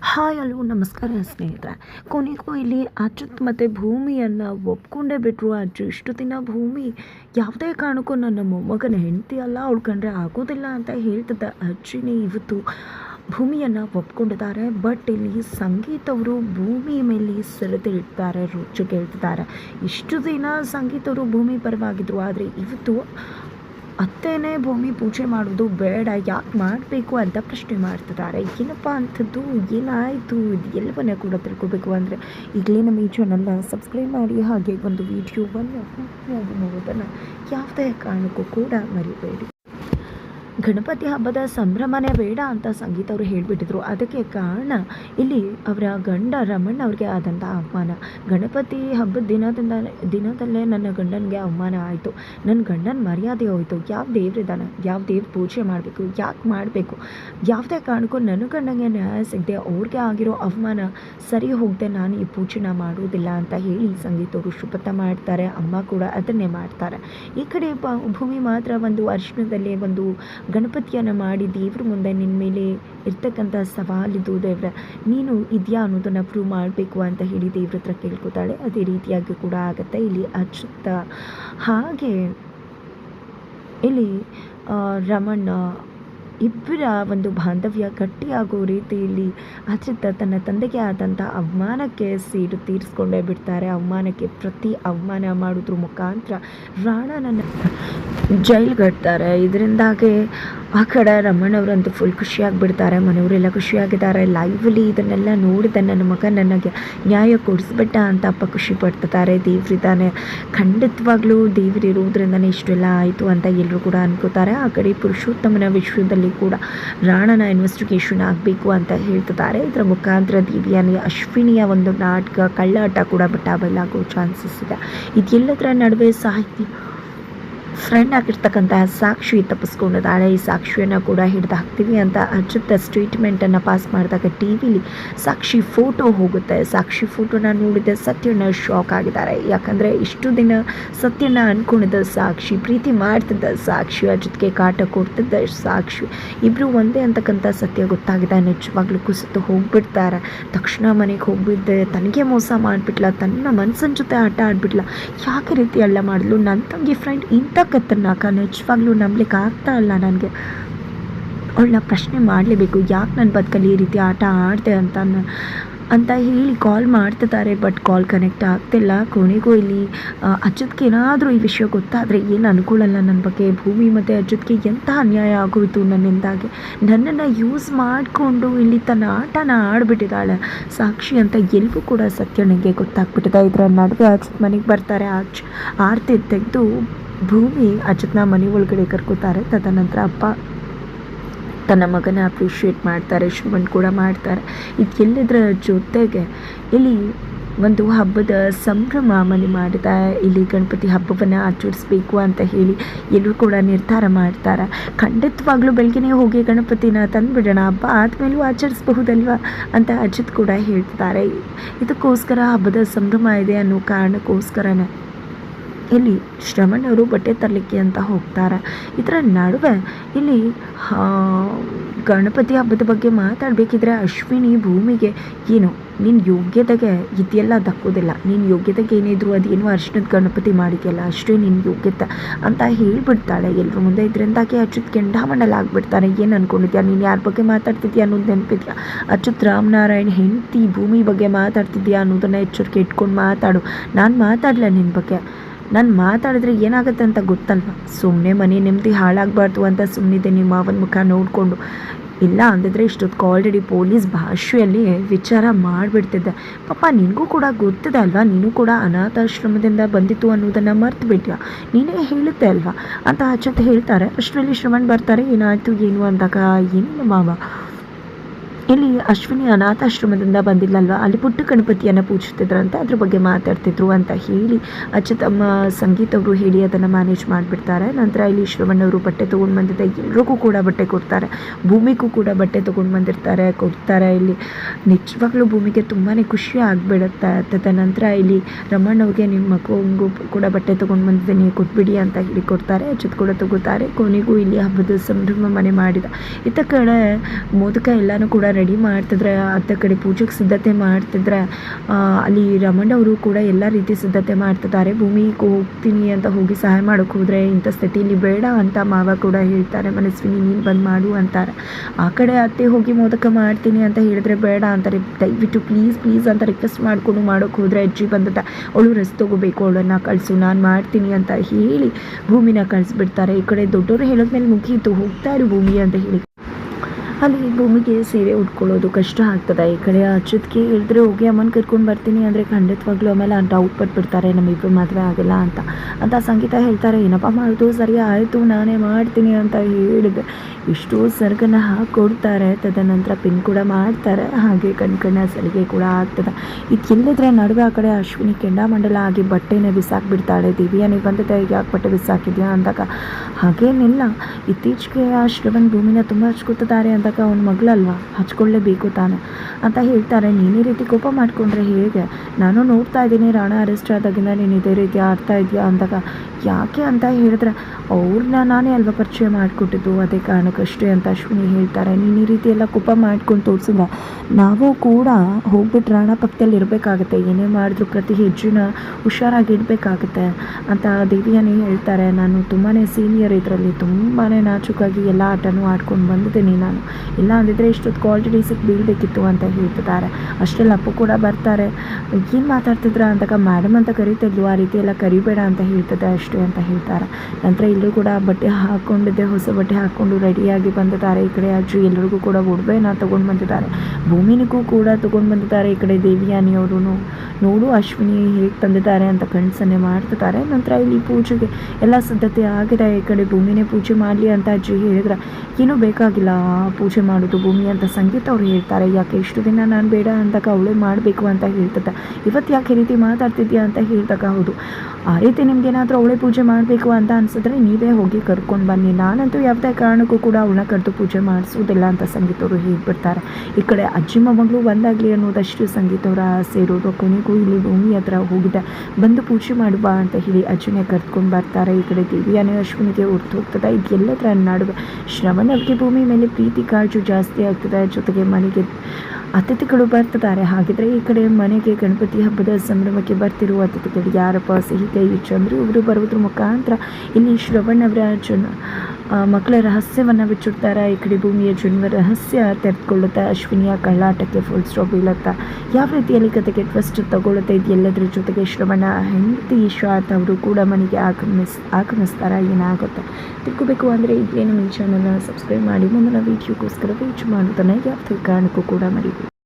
Hi ಅಲ್ಲೂ ನಮಸ್ಕಾರ ಸ್ನೇಹಿತರೆ. ಕೊನೆಗೂ ಇಲ್ಲಿ ಅಚ್ಯುತ್ ಮತ್ತು ಭೂಮಿಯನ್ನು ಒಪ್ಕೊಂಡೇ ಬಿಟ್ಟರು ಅಜ್ಜು. ಇಷ್ಟು ದಿನ ಭೂಮಿ ಯಾವುದೇ ಕಾರಣಕ್ಕೂ ನನ್ನ ಮೊಮ್ಮಗನ ಹೆಂಡತಿ ಅಲ್ಲ. ಅವಳು ಕಂಡ್ರೆ ಆಗೋದಿಲ್ಲ ಅಂತ ಹೇಳ್ತಿದ್ದ ಅಜ್ಜಿನೇ ಇವತ್ತು. ಭೂಮಿಯನ್ನು ಒಪ್ಕೊಂಡಿದ್ದಾರೆ. ಬಟ್ ಇಲ್ಲಿ ಸಂಗೀತವರು ಭೂಮಿ ಮೇಲೆ ಸಿರಿದಿಡ್ತಾರೆ ರುಚಿ ಕೇಳ್ತಿದ್ದಾರೆ. ಇಷ್ಟು ದಿನ ಸಂಗೀತವರು ಭೂಮಿ ಪರವಾಗಿದ್ದರು ಆದರೆ ಇವತ್ತು ಅತ್ತೇನೆ ಭೂಮಿ ಪೂಜೆ ಮಾಡೋದು ಬೇಡ, ಯಾಕೆ ಮಾಡಬೇಕು ಅಂತ ಪ್ರಶ್ನೆ ಮಾಡ್ತಿದ್ದಾರೆ. ಏನಪ್ಪ ಅಂಥದ್ದು? ಏನಾಯಿತು? ಇದು ಎಲ್ಲವನ್ನ ಕೂಡ ತಿಳ್ಕೊಬೇಕು ಅಂದರೆ ಈಗಲೇ ನಮ್ಮ ಈ ಚಾನಲ್ನ ಸಬ್ಸ್ಕ್ರೈಬ್ ಮಾಡಿ, ಹಾಗೆ ಒಂದು ವಿಡಿಯೋವನ್ನು ನೋಡೋದನ್ನು ಯಾವುದೇ ಕಾರಣಕ್ಕೂ ಕೂಡ ಮರಿಬೇಡಿ. ಗಣಪತಿ ಹಬ್ಬದ ಸಂಭ್ರಮನೇ ಬೇಡ ಅಂತ ಸಂಗೀತ ಅವರು ಹೇಳಿಬಿಟ್ಟಿದ್ರು. ಅದಕ್ಕೆ ಕಾರಣ ಇಲ್ಲಿ ಅವರ ಗಂಡ ರಮಣ್ಣ ಅವ್ರಿಗೆ ಆದಂಥ ಅವಮಾನ. ಗಣಪತಿ ಹಬ್ಬದ ದಿನದಿಂದ ದಿನದಲ್ಲೇ ನನ್ನ ಗಂಡನಿಗೆ ಅವಮಾನ ಆಯಿತು. ನನ್ನ ಗಂಡನ ಮರ್ಯಾದೆ ಹೋಯಿತು. ಯಾವ ದೇವ್ರಿದ್ದಾನೆ ಯಾವ ದೇವ್ರ ಪೂಜೆ ಮಾಡಬೇಕು? ಯಾಕೆ ಮಾಡಬೇಕು? ಯಾವುದೇ ಕಾರಣಕ್ಕೂ ನನ್ನ ಗಂಡನಿಗೆ ನ್ಯಾಯ ಸಿಗದೆ ಅವ್ರಿಗೆ ಆಗಿರೋ ಅವಮಾನ ಸರಿ ಹೋಗದೆ ನಾನು ಈ ಪೂಜೆನ ಮಾಡುವುದಿಲ್ಲ ಅಂತ ಹೇಳಿ ಸಂಗೀತ ಅವರು ಶುಪಥ ಮಾಡ್ತಾರೆ. ಅಮ್ಮ ಕೂಡ ಅದನ್ನೇ ಮಾಡ್ತಾರೆ. ಈ ಕಡೆ ಭೂಮಿ ಮಾತ್ರ ಒಂದು ಅರ್ಶನದಲ್ಲಿ ಒಂದು ಗಣಪತಿಯನ್ನು ಮಾಡಿ ದೇವ್ರ ಮುಂದೆ ನಿನ್ನ ಮೇಲೆ ಇರ್ತಕ್ಕಂಥ ಸವಾಲಿದು ದೇವ್ರ, ನೀನು ಇದೆಯಾ ಅನ್ನೋದನ್ನು ಪ್ರೂವ್ ಮಾಡಬೇಕು ಅಂತ ಹೇಳಿ ದೇವ್ರ ಹತ್ರ ಕೇಳ್ಕೊತಾಳೆ. ಅದೇ ರೀತಿಯಾಗಿ ಕೂಡ ಆಗುತ್ತೆ ಇಲ್ಲಿ ಅಚ್ಚುತ್ತ ಹಾಗೆ ಇಲ್ಲಿ ರಮಣ್ಣ ಇಬ್ಬರ ಒಂದು ಬಾಂಧವ್ಯ ಗಟ್ಟಿಯಾಗೋ ರೀತಿಯಲ್ಲಿ ಅಚ್ಯುತ ತನ್ನ ತಂದೆಗೆ ಆದಂಥ ಅವಮಾನಕ್ಕೆ ಸೀಡು ತೀರಿಸ್ಕೊಂಡೇ ಬಿಡ್ತಾರೆ. ಅವಮಾನಕ್ಕೆ ಪ್ರತಿ ಅವಮಾನ ಮಾಡೋದ್ರ ಮುಖಾಂತರ ರಾಣನನ್ನು ಜೈಲ್ಗಟ್ತಾರೆ ಇದರಿಂದಾಗಿ ಆ ಕಡೆ ರಮಣ್ಣವರಂತೂ ಫುಲ್ ಖುಷಿಯಾಗಿಬಿಡ್ತಾರೆ. ಮನೆಯವರೆಲ್ಲ ಖುಷಿಯಾಗಿದ್ದಾರೆ. ಲೈವಲ್ಲಿ ಇದನ್ನೆಲ್ಲ ನೋಡಿದ ನನ್ನ ಮಗ ನನಗೆ ನ್ಯಾಯ ಕೊಡಿಸ್ಬಿಟ್ಟ ಅಂತ ಅಪ್ಪ ಖುಷಿ ಪಡ್ತಿದ್ದಾರೆ. ದೇವ್ರಿದ್ದಾನೆ ಖಂಡಿತವಾಗ್ಲೂ ದೇವರಿರೋದ್ರಿಂದನೇ ಇಷ್ಟೆಲ್ಲ ಆಯಿತು ಅಂತ ಎಲ್ಲರೂ ಕೂಡ ಅನ್ಕೋತಾರೆ. ಆ ಕಡೆ ಪುರುಷೋತ್ತಮನ ವಿಶ್ವದಲ್ಲಿ ಕೂಡ ರಾಣನ ಇನ್ವೆಸ್ಟಿಗೇಷನ್ ಆಗಬೇಕು ಅಂತ ಹೇಳ್ತಿದ್ದಾರೆ. ಇದರ ಮುಖಾಂತರ ದೇವಿಯಾನಿ, ಅಶ್ವಿನಿಯ ಒಂದು ನಾಟಕ, ಕಳ್ಳಾಟ ಕೂಡ ಬಟ್ಟ ಆಗೋ ಚಾನ್ಸಸ್ ಇದೆ. ಇದೆಲ್ಲದರ ನಡುವೆ ಸಾಹಿತ್ಯ ಫ್ರೆಂಡ್ ಆಗಿರ್ತಕ್ಕಂತಹ ಸಾಕ್ಷಿ ತಪ್ಪಿಸ್ಕೊಂಡಿದ್ದಾಳೆ ಈ ಸಾಕ್ಷಿಯನ್ನು ಕೂಡ ಹಿಡಿದು ಹಾಕ್ತೀವಿ ಅಂತ ಅಚ್ಯುತ ಸ್ಟೇಟ್ಮೆಂಟನ್ನು ಪಾಸ್ ಮಾಡಿದಾಗ ಟಿ ವಿಲಿ ಸಾಕ್ಷಿ ಫೋಟೋ ಹೋಗುತ್ತೆ. ಸಾಕ್ಷಿ ಫೋಟೋನ ನೋಡಿದ ಸತ್ಯನ ಶಾಕ್ ಆಗಿದ್ದಾರೆ. ಯಾಕಂದರೆ ಇಷ್ಟು ದಿನ ಸತ್ಯನ ಅನ್ಕೊಂಡಿದ್ದ ಸಾಕ್ಷಿ, ಪ್ರೀತಿ ಮಾಡ್ತಿದ್ದ ಸಾಕ್ಷಿ ಅಚ್ಯುತ್ಗೆ ಕಾಟ ಕೊಡ್ತಿದ್ದ ಸಾಕ್ಷಿ ಇಬ್ಬರು ಒಂದೇ ಅಂತಕ್ಕಂಥ ಸತ್ಯ ಗೊತ್ತಾಗಿದೆ. ನಿಜವಾಗ್ಲೂ ಕುಸಿತು ಹೋಗ್ಬಿಡ್ತಾರೆ. ತಕ್ಷಣ ಮನೆಗೆ ಹೋಗ್ಬಿದ್ದೆ ತನಗೆ ಮೋಸ ಮಾಡಿಬಿಟ್ಲ, ತನ್ನ ಮನ್ಸಿನ ಜೊತೆ ಆಟ ಆಡ್ಬಿಟ್ಲ. ಯಾಕೆ ರೀತಿ ಎಲ್ಲ ಮಾಡಲು? ನನ್ನ ತಂಗಿ ಫ್ರೆಂಡ್ ಇಂಥ ಕತ್ತರ್ನಾಕ ನಿಜವಾಗ್ಲೂ ನಂಬಲಿಕ್ಕೆ ಆಗ್ತಾ ಇಲ್ಲ ನನಗೆ. ಅವಳನ್ನ ಪ್ರಶ್ನೆ ಮಾಡಲೇಬೇಕು. ಯಾಕೆ ನನ್ನ ಬದುಕಲ್ಲಿ ಈ ರೀತಿ ಆಟ ಆಡಿದೆ ಅಂತ ಅಂತ ಹೇಳಿ ಕಾಲ್ ಮಾಡ್ತಿದ್ದಾರೆ ಬಟ್ ಕಾಲ್ ಕನೆಕ್ಟ್ ಆಗ್ತಿಲ್ಲ. ಕೊನೆಗೂ ಇಲ್ಲಿ ಅಜಿತ್ಗೆ ಏನಾದರೂ ಈ ವಿಷಯ ಗೊತ್ತಾದರೆ ಏನು ಅನುಕೂಲಲ್ಲ ನನ್ನ ಬಗ್ಗೆ. ಭೂಮಿ ಮತ್ತು ಅಜಿತ್ಗೆ ಎಂಥ ಅನ್ಯಾಯ ಆಗೋಯಿತು ನನ್ನಿಂದಾಗಿ. ನನ್ನನ್ನು ಯೂಸ್ ಮಾಡಿಕೊಂಡು ಇಲ್ಲಿ ತನ್ನ ಆಟನ ಆಡಿಬಿಟ್ಟಿದ್ದಾಳೆ. ಸಾಕ್ಷಿ ಅಂತ ಎಲ್ಲವೂ ಕೂಡ ಸತ್ಯ ನನಗೆ ಗೊತ್ತಾಗ್ಬಿಟ್ಟಿದೆ. ಇದರ ನಡುವೆ ಅಜಿತ್ ಮನೆಗೆ ಬರ್ತಾರೆ. ಆಚ್ ಆರ್ತಿ ತೆಗೆದು ಭೂಮಿ ಅಜಿತ್ನ ಮನೆ ಒಳಗಡೆ ಕರ್ಕೋತಾರೆ. ತದನಂತರ ಅಪ್ಪ ತನ್ನ ಮಗನ ಅಪ್ರಿಷಿಯೇಟ್ ಮಾಡ್ತಾರೆ, ಶುಭನ್ ಕೂಡ ಮಾಡ್ತಾರೆ. ಇದೆಲ್ಲದರ ಜೊತೆಗೆ ಇಲ್ಲಿ ಒಂದು ಹಬ್ಬದ ಸಂಭ್ರಮ ಮನೆ ಮಾಡಿದ ಇಲ್ಲಿ ಗಣಪತಿ ಹಬ್ಬವನ್ನು ಆಚರಿಸ್ಬೇಕು ಅಂತ ಹೇಳಿ ಎಲ್ಲರೂ ಕೂಡ ನಿರ್ಧಾರ ಮಾಡ್ತಾರೆ. ಖಂಡಿತವಾಗ್ಲೂ ಬೆಳಗ್ಗೆನೇ ಹೋಗಿ ಗಣಪತಿನ ತಂದುಬಿಡೋಣ, ಹಬ್ಬ ಆದಮೇಲೂ ಆಚರಿಸ್ಬಹುದಲ್ವಾ ಅಂತ ಅಜಿತ್ ಕೂಡ ಹೇಳ್ತಾರೆ ಇದಕ್ಕೋಸ್ಕರ ಹಬ್ಬದ ಸಂಭ್ರಮ ಇದೆ ಅನ್ನೋ ಕಾರಣಕ್ಕೋಸ್ಕರನೇ. ಇಲ್ಲಿ ಶ್ರವಣರು ಬಟ್ಟೆ ತರಲಿಕ್ಕೆ ಅಂತ ಹೋಗ್ತಾರೆ. ಇದರ ನಡುವೆ ಇಲ್ಲಿ ಗಣಪತಿ ಹಬ್ಬದ ಬಗ್ಗೆ ಮಾತಾಡಬೇಕಿದ್ರೆ ಅಶ್ವಿನಿ ಭೂಮಿಗೆ, ಏನು ನಿನ್ನ ಯೋಗ್ಯತೆಗೆ ಇದೆಲ್ಲ ದಕ್ಕೋದಿಲ್ಲ. ನಿನ್ನ ಯೋಗ್ಯತೆಗೆ ಏನಿದ್ರು ಅದೇನು ಅರ್ಶನದ ಗಣಪತಿ ಮಾಡಿಕೆಲ್ಲ ಅಷ್ಟೇ ನಿನ್ನ ಯೋಗ್ಯತೆ ಅಂತ ಹೇಳಿಬಿಡ್ತಾಳೆ. ಎಲ್ಲರೂ ಮುಂದೆ ಇದರಿಂದಾಗಿ ಅಚ್ಯುತ್ ಕೆಂಡಾಮಂಡಲ ಆಗಿಬಿಡ್ತಾರೆ ಏನು ಅನ್ಕೊಂಡಿದ್ಯಾ? ನೀನು ಯಾರ ಬಗ್ಗೆ ಮಾತಾಡ್ತಿದ್ಯಾ ಅನ್ನೋದು ನೆನಪಿದ್ಯಾ? ಅಚ್ಯುತ್ ರಾಮನಾರಾಯಣ್ ಹೆಂಡತಿ ಭೂಮಿ ಬಗ್ಗೆ ಮಾತಾಡ್ತಿದ್ಯಾ ಅನ್ನೋದನ್ನು ಎಚ್ಚರಿಕೆ ಇಟ್ಕೊಂಡು ಮಾತಾಡು. ನಾನು ಮಾತಾಡಲ್ಲ ನಿನ್ನ ಬಗ್ಗೆ. ನಾನು ಮಾತಾಡಿದ್ರೆ ಏನಾಗುತ್ತೆ ಅಂತ ಗೊತ್ತಲ್ವ? ಸುಮ್ಮನೆ ಮನೆ ನೆಮ್ಮದಿ ಹಾಳಾಗಬಾರ್ದು ಅಂತ ಸುಮ್ಮನಿದೆ ನಿಮ್ಮ ಮಾವನ ಮುಖ ನೋಡಿಕೊಂಡು. ಇಲ್ಲ ಅಂದಿದ್ರೆ ಇಷ್ಟೊತ್ತು ಆಲ್ರೆಡಿ ಪೊಲೀಸ್ ಭಾಷೆಯಲ್ಲಿ ವಿಚಾರ ಮಾಡಿಬಿಡ್ತಿದ್ದೆ. ಪಾಪ ನಿನಗೂ ಕೂಡ ಗೊತ್ತಿದೆ ಅಲ್ವಾ? ನೀನು ಕೂಡ ಅನಾಥಾಶ್ರಮದಿಂದ ಬಂದಿತ್ತು ಅನ್ನೋದನ್ನು ಮರ್ತು ಬಿಟ್ಟಿಯ ನೀನೇ ಹೇಳುತ್ತೆ ಅಲ್ವಾ? ಅಂತ ಅಚ್ಚಂತ ಹೇಳ್ತಾರೆ. ಅಷ್ಟರಲ್ಲಿ ಶ್ರವಣ್ ಬರ್ತಾರೆ, ಏನಾಯಿತು, ಏನು ಅಂದಾಗ ಏನು ಮಾವ. ಇಲ್ಲಿ ಅಶ್ವಿನಿ ಅನಾಥಾಶ್ರಮದಿಂದ ಬಂದಿಲ್ಲಲ್ವ? ಅಲ್ಲಿ ಪುಟ್ಟ ಗಣಪತಿಯನ್ನು ಪೂಜಿಸ್ತಿದ್ರಂತೆ ಅದ್ರ ಬಗ್ಗೆ ಮಾತಾಡ್ತಿದ್ರು ಅಂತ ಹೇಳಿ ಅಚ್ಚತಮ್ಮ ಸಂಗೀತ ಅವರು ಹೇಳಿ ಅದನ್ನು ಮ್ಯಾನೇಜ್ ಮಾಡಿಬಿಡ್ತಾರೆ. ನಂತರ ಇಲ್ಲಿ ಶ್ರವಣ್ಣವರು ಬಟ್ಟೆ ತೊಗೊಂಡು ಬಂದಿದ್ದೆ ಎಲ್ರಿಗೂ ಕೂಡ ಬಟ್ಟೆ ಕೊಡ್ತಾರೆ. ಭೂಮಿಗೂ ಕೂಡ ಬಟ್ಟೆ ತೊಗೊಂಡು ಬಂದಿರ್ತಾರೆ, ಕೊಡ್ತಾರೆ ಇಲ್ಲಿ. ನಿಜವಾಗ್ಲೂ ಭೂಮಿಗೆ ತುಂಬಾ ಖುಷಿ ಆಗಿಬಿಡುತ್ತೆ. ತದನಂತರ ಇಲ್ಲಿ ರಮಣ್ಣವ್ರಿಗೆ ನಿಮ್ಮ ಮಗುಂಗೂ ಕೂಡ ಬಟ್ಟೆ ತೊಗೊಂಡು ಬಂದಿದ್ದೀನಿ ಕೊಟ್ಬಿಡಿ ಅಂತ ಹೇಳಿ ಕೊಡ್ತಾರೆ. ಅಚ್ಚುತ್ ಕೂಡ ತಗೋತಾರೆ. ಕೊನೆಗೂ ಇಲ್ಲಿ ಹಬ್ಬದ ಸಂಭ್ರಮ ಮನೆ ಮಾಡಿದ. ಇತ್ತ ಕಡೆ ಮೋದಕ ಎಲ್ಲನೂ ಕೂಡ ರೆಡಿ ಮಾಡ್ತಿದ್ರೆ, ಅತ್ತ ಕಡೆ ಪೂಜೆಗೆ ಸಿದ್ಧತೆ ಮಾಡ್ತಿದ್ರೆ ಅಲ್ಲಿ ರಮಣ್ಣವರು ಕೂಡ ಎಲ್ಲ ರೀತಿ ಸಿದ್ಧತೆ ಮಾಡ್ತಿದ್ದಾರೆ. ಭೂಮಿಗೆ ಹೋಗ್ತೀನಿ ಅಂತ ಹೋಗಿ ಸಹಾಯ ಮಾಡೋಕೆ ಹೋದರೆ ಇಂಥ ಸ್ಥಿತಿಯಲ್ಲಿ ಬೇಡ ಅಂತ ಮಾವ ಕೂಡ ಹೇಳ್ತಾರೆ. ಮನಸ್ವಿನಿ, ನೀನು ಬಂದು ಮಾಡು ಅಂತಾರೆ. ಆ ಕಡೆ ಅತ್ತೆ ಹೋಗಿ ಮೋದಕ ಮಾಡ್ತೀನಿ ಅಂತ ಹೇಳಿದ್ರೆ ಬೇಡ ಅಂತಾರೆ. ದಯವಿಟ್ಟು ಪ್ಲೀಸ್ ಪ್ಲೀಸ್ ಅಂತ ರಿಕ್ವೆಸ್ಟ್ ಮಾಡಿಕೊಂಡು ಮಾಡೋಕೆ ಹೋದರೆ ಅಜ್ಜಿ ಬಂದದ ಅವಳು ರಸ್ ತಗೋಬೇಕು, ಅವಳನ್ನು ಕಳಿಸು, ನಾನು ಮಾಡ್ತೀನಿ ಅಂತ ಹೇಳಿ ಭೂಮಿನ ಕಳಿಸ್ಬಿಡ್ತಾರೆ. ಈ ಕಡೆ ದೊಡ್ಡವರು ಹೇಳೋದ್ಮೇಲೆ ಮುಗೀತು. ಹೋಗ್ತಾ ಇರು ಭೂಮಿ ಅಂತ ಹೇಳಿ. ಅಲ್ಲಿ ಭೂಮಿಗೆ ಸೀರೆ ಉಟ್ಕೊಳ್ಳೋದು ಕಷ್ಟ ಆಗ್ತದೆ. ಈ ಕಡೆ ಅಚ್ಚುತ್ಕೆ ಹೇಳಿದ್ರೆ, ಹೋಗಿ ಅಮ್ಮನ ಕರ್ಕೊಂಡು ಬರ್ತೀನಿ. ಅಂದರೆ ಖಂಡಿತವಾಗ್ಲೂ ಆಮೇಲೆ ಡೌಟ್ ಪಟ್ಬಿಡ್ತಾರೆ ನಮ್ಮಿಬ್ಬರು ಮದುವೆ ಆಗಿಲ್ಲ ಅಂತ. ಅಂತ ಸಂಗೀತ ಹೇಳ್ತಾರೆ, ಏನಪ್ಪ ಮಾಡೋದು? ಸರಿ ಆಯಿತು, ನಾನೇ ಮಾಡ್ತೀನಿ ಅಂತ ಹೇಳಿದೆ. ಇಷ್ಟು ಸರ್ಗನ ಹಾಕ್ಕೊಡ್ತಾರೆ ತದನಂತರ ಪಿನ್ ಕೂಡ ಮಾಡ್ತಾರೆ. ಹಾಗೆ ಕಣ್ಕಣ್ಣ ಸಲಿಗೆ ಕೂಡ ಆಗ್ತದೆ. ಇದೆಲ್ಲಿದ್ರೆ ನಡುವೆ ಆ ಕಡೆ ಅಶ್ವಿನಿ ಕೆಂಡಾಮಂಡಲ ಆಗಿ ಬಟ್ಟೆನೇ ಬಿಸಾಕ್ಬಿಡ್ತಾಳೆ. ದಿವ್ಯಾ ನೀವು ಈಗ ಯಾಕೆ ಬಟ್ಟೆ ಬಿಸಾಕಿದ್ಯಾ? ಅಂದಾಗ, ಹಾಗೇನಿಲ್ಲ. ಇತ್ತೀಚೆಗೆ ಆ ಶ್ರವಣ್ ಭೂಮಿನ ತುಂಬ ಹಚ್ಕೊತಿದ್ದಾರೆ ಅಂದಾಗ ಅವ್ನ ಮಗಳಲ್ವಾ? ಹಚ್ಕೊಳ್ಳೇಬೇಕು ತಾನು. ಅಂತ ಹೇಳ್ತಾರೆ. ನೀನೇ ರೀತಿ ಕೋಪ ಮಾಡಿಕೊಂಡ್ರೆ ಹೇಗೆ? ನಾನು ನೋಡ್ತಾ ಇದ್ದೀನಿ. ರಾಣ ಅರೆಸ್ಟ್ ಆದಾಗಿಂದ ನೀನು ಇದೇ ರೀತಿ ಆಡ್ತಾ ಇದೆಯಾ? ಅಂದಾಗ ಯಾಕೆ ಅಂತ ಹೇಳಿದ್ರೆ, ಅವ್ರನ್ನ ನಾನೇ ಅಲ್ವಾ ಪರಿಚಯ ಮಾಡಿಕೊಟ್ಟಿದ್ದು? ಅದೇ ಕಾರಣಕ್ಕಷ್ಟೇ ಅಂತ ಅಶ್ವಿನಿ ಹೇಳ್ತಾರೆ. ನೀನು ಈ ರೀತಿ ಎಲ್ಲ ಕೋಪ ಮಾಡ್ಕೊಂಡು ತೋರಿಸಿದ್ರೆ ನಾವು ಕೂಡ ಹೋಗ್ಬಿಟ್ಟು ರಾಣ ಪಕ್ಕದಲ್ಲಿ ಇರಬೇಕಾಗತ್ತೆ. ಏನೇ ಮಾಡಿದ್ರು ಪ್ರತಿ ಹೆಜ್ಜೆನ ಹುಷಾರಾಗಿ ಇಡಬೇಕಾಗತ್ತೆ ಅಂತ ದೇವಿಯನೇ ಹೇಳ್ತಾರೆ. ನಾನು ತುಂಬಾ ಸೀನಿಯರ್ ಇದರಲ್ಲಿ ತುಂಬಾ ನಾಚುಕಾಗಿ ಎಲ್ಲ ಆಟನೂ ಆಡ್ಕೊಂಡು ಬಂದಿದ್ದೀನಿ ನಾನು. ಇಲ್ಲ ಅಂದಿದ್ರೆ ಇಷ್ಟೊತ್ತು ಕ್ವಾಲಿಟಿ ಸಿಕ್ ಬೀಳಬೇಕಿತ್ತು ಅಂತ ಹೇಳ್ತಿದ್ದಾರೆ. ಅಷ್ಟರಲ್ಲಿ ಅಪ್ಪು ಕೂಡ ಬರ್ತಾರೆ. ಏನು ಮಾತಾಡ್ತಿದ್ರ ಅಂದಾಗ ಮೇಡಮ್ ಅಂತ ಕರಿತಿದ್ಲು ಆ ರೀತಿ ಎಲ್ಲ ಕರಿಬೇಡ ಅಂತ ಹೇಳ್ತದೆ ಅಷ್ಟೇ ಅಂತ ಹೇಳ್ತಾರೆ. ನಂತರ ಇಲ್ಲೂ ಕೂಡ ಬಟ್ಟೆ ಹಾಕ್ಕೊಂಡಿದ್ದೆ ಹೊಸ ಬಟ್ಟೆ ಹಾಕ್ಕೊಂಡು ರೆಡಿಯಾಗಿ ಬಂದಿದ್ದಾರೆ ಈ ಕಡೆ ಅಜ್ಜಿ. ಎಲ್ಲರಿಗೂ ಕೂಡ ಒಡವೆನ ತೊಗೊಂಡು ಬಂದಿದ್ದಾರೆ. ಭೂಮಿನಿಗೂ ಕೂಡ ತೊಗೊಂಡು ಬಂದಿದ್ದಾರೆ ಈ ಕಡೆ ದೇವಿಯಾನಿ ಅವರು ನೋಡು ಅಶ್ವಿನಿ ಹೇಗೆ ತಂದಿದ್ದಾರೆ ಅಂತ ಕಣ್ಸನ್ನೆ ಮಾಡ್ತಿದ್ದಾರೆ. ನಂತರ ಇಲ್ಲಿ ಪೂಜೆಗೆ ಎಲ್ಲ ಸಿದ್ಧತೆ ಆಗಿದೆ. ಈ ಕಡೆ ಭೂಮಿನೇ ಪೂಜೆ ಮಾಡಲಿ ಅಂತ ಅಜ್ಜಿ ಹೇಳಿದ್ರೆ. ಏನೂ ಬೇಕಾಗಿಲ್ಲ ಪೂಜೆ ಮಾಡೋದು ಭೂಮಿ ಅಂತ ಸಂಗೀತ ಅವ್ರು ಹೇಳ್ತಾರೆ. ಯಾಕೆ ಇಷ್ಟು ದಿನ ನಾನು ಬೇಡ ಅಂದಾಗ ಅವಳೇ ಮಾಡಬೇಕು ಅಂತ ಹೇಳ್ತಿದ್ದ ಇವತ್ತು ಯಾಕೆ ರೀತಿ ಮಾತಾಡ್ತಿದ್ಯಾ ಅಂತ ಹೇಳಿದಾಗ ಹೌದು. ಆ ರೀತಿ ನಿಮ್ಗೇನಾದರೂ ಅವಳೇ ಪೂಜೆ ಮಾಡಬೇಕು ಅಂತ ಅನ್ಸಿದ್ರೆ ನೀವೇ ಹೋಗಿ ಕರ್ಕೊಂಡು ಬನ್ನಿ. ನಾನಂತೂ ಯಾವುದೇ ಕಾರಣಕ್ಕೂ ಕೂಡ ಅವಳನ್ನ ಕರೆದು ಪೂಜೆ ಮಾಡಿಸೋದಿಲ್ಲ ಅಂತ ಸಂಗೀತವರು ಹೇಳ್ಬಿಡ್ತಾರೆ. ಈ ಕಡೆ ಅಜ್ಜಿ ಮೊಮ್ಮಗಳು ಒಂದಾಗಲಿ ಅನ್ನೋದಷ್ಟು ಸಂಗೀತ ಅವರ ಆಸೆ ಇರೋದು ಕೊನೆಗೂ ಇಲ್ಲಿ ಭೂಮಿ ಹತ್ರ ಹೋಗಿದೆ. ಬಂದು ಪೂಜೆ ಮಾಡುವ ಅಂತ ಹೇಳಿ ಅಜ್ಜನೇ ಕರ್ಕೊಂಡು ಬರ್ತಾರೆ. ಈ ಕಡೆ ದಿವ್ಯಾನೇ ಅಶ್ವಿನಿಗೆ ಹೊರ್ತು ಹೋಗ್ತದೆ ಇದೆಲ್ಲದರ ನಡುವೆ ಶ್ರವಣ್ ಅವ್ರಿಗೆ ಭೂಮಿ ಮೇಲೆ ಪ್ರೀತಿ ಕಾಳಜು ಜಾಸ್ತಿ ಆಗ್ತದೆ. ಜೊತೆಗೆ ಮನೆಗೆ ಅತಿಥಿಗಳು ಬರ್ತಿದ್ದಾರೆ. ಹಾಗಿದ್ರೆ ಈ ಕಡೆ ಮನೆಗೆ ಗಣಪತಿ ಹಬ್ಬದ ಸಂಭ್ರಮಕ್ಕೆ ಬರ್ತಿರುವ ಅತಿಥಿಗಳು ಯಾರಪ್ಪ, ಸಿಹಿ, ಕೈ, ಚಂದ್ರು ಇವರು ಬರೋದ್ರ ಮುಖಾಂತರ ಇಲ್ಲಿ ಶ್ರವಣ್ ಅವರ ಜನ ಮಕ್ಕಳ ರಹಸ್ಯವನ್ನು ಬಿಚ್ಚಿಡ್ತಾರೆ? ಈ ಕಡೆ ಭೂಮಿಯ ಜನ್ಮ ರಹಸ್ಯ ತೆರೆದುಕೊಳ್ಳುತ್ತೆ, ಅಶ್ವಿನಿಯ ಕಳ್ಳಾಟಕ್ಕೆ ಫುಲ್ ಸ್ಟಾಪ್ ಬೀಳುತ್ತಾ? ಯಾವ ರೀತಿಯಲ್ಲಿ ಕತೆಗೆ ಟ್ವಿಸ್ಟ್ ತಗೊಳ್ಳುತ್ತೆ ಇದೆಲ್ಲದರ ಜೊತೆಗೆ ಶ್ರವಣ? ಹೆಂಡತಿ ಶಾತ್ ಅವರು ಕೂಡ ಮನೆಗೆ ಆಗಮಿಸ್, ಆಗಮಿಸ್ತಾರೆ? ಏನಾಗುತ್ತೆ? ತಿಳ್ಕೋಬೇಕು ಅಂದರೆ ಈಗಲೇ ನಮ್ಮ ಚಾನಲ್ನ ಸಬ್ಸ್ಕ್ರೈಬ್ ಮಾಡಿ. ಮುಂದಿನ ವೀಡಿಯೋಗೋಸ್ಕರ ವೀಚ್ ಮಾಡೋದನ್ನು ಯಾವುದೇ ಕಾರಣಕ್ಕೂ ಕೂಡ ಮರಿಬೇಡಿ.